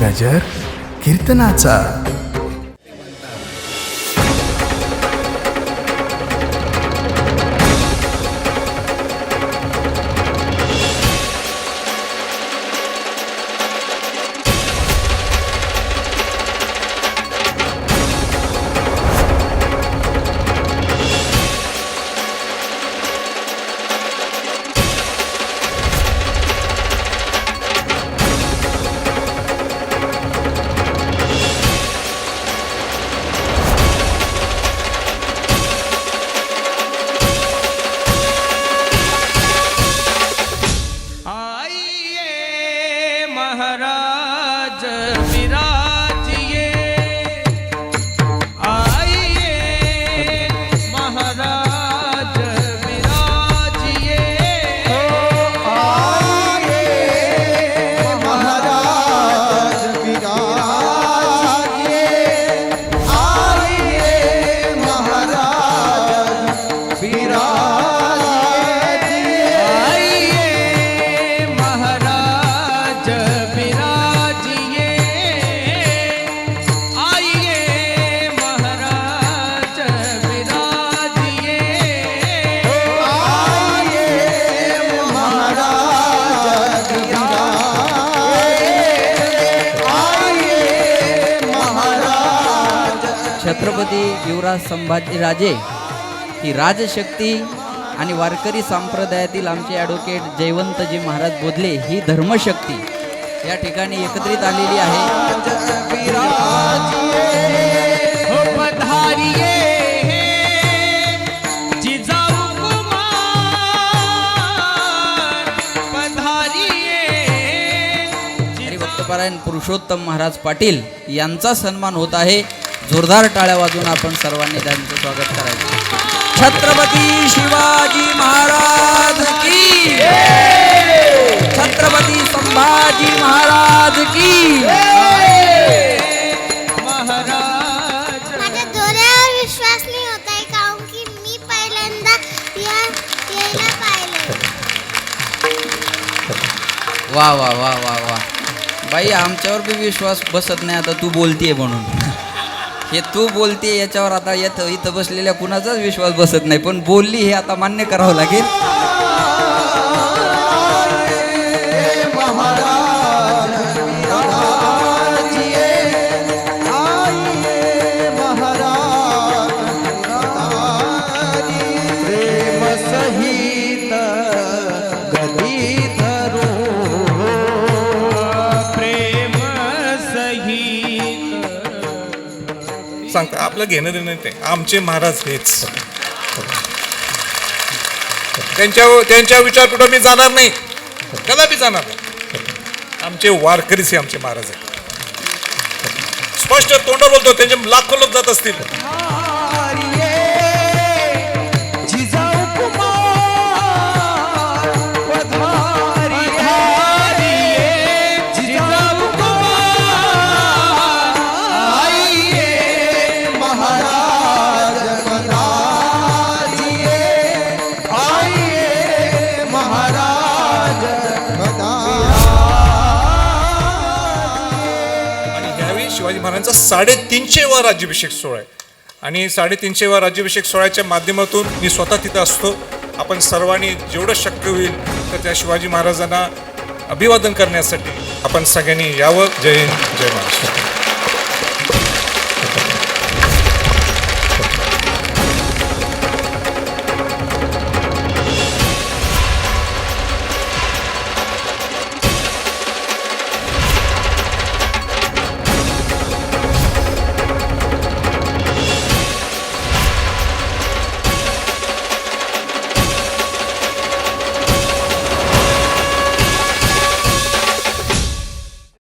गजर कीर्तनाचा. छत्रपती युवराज संभाजीराजे ही राजशक्ती आणि वारकरी संप्रदायातील आमचे ॲडव्होकेट जयवंतजी महाराज बोधले ही धर्मशक्ती या ठिकाणी एकत्रित आलेली आहे. हो पुरुषोत्तम महाराज पाटील यांचा सन्मान होत आहे. जोरदार टाळ्या वाजून आपण सर्वांनी त्यांचं स्वागत करायचं. छत्रपती शिवाजी महाराज की छत्रपती संभाजी महाराज की महाराज माझ्या डोळ्यावर विश्वास नाही होत आहे कारण की मी पहिल्यांदा या यायला पाहिलं वा वा वा वा वा. बाई आमच्यावर बी विश्वास बसत नाही आता तू बोलतीये म्हणून. हे तू बोलते याच्यावर आता येत इथं बसलेल्या कुणाचाच विश्वास बसत नाही. पण बोलली हे आता मान्य करावं लागेल. सांगता आपलं घेणं देणं ते. आमचे महाराज हेच. त्यांच्या त्यांच्या विचारपुढं मी जाणार नाही. कदापि जाणार नाही? आमचे वारकरीच हे आमचे महाराज आहेत. स्पष्ट तोंड बोलतो त्यांचे लाखो लोक जात असतील. शिवाजी महाराजांचा साडेतीनशेवा राज्याभिषेक सोहळा आहे. आणि साडेतीनशेवा राज्याभिषेक सोहळ्याच्या माध्यमातून मी स्वतः तिथं असतो. आपण सर्वांनी जेवढं शक्य होईल तर त्या शिवाजी महाराजांना अभिवादन करण्यासाठी आपण सगळ्यांनी यावं. जय हिंद जय महाराष्ट्र.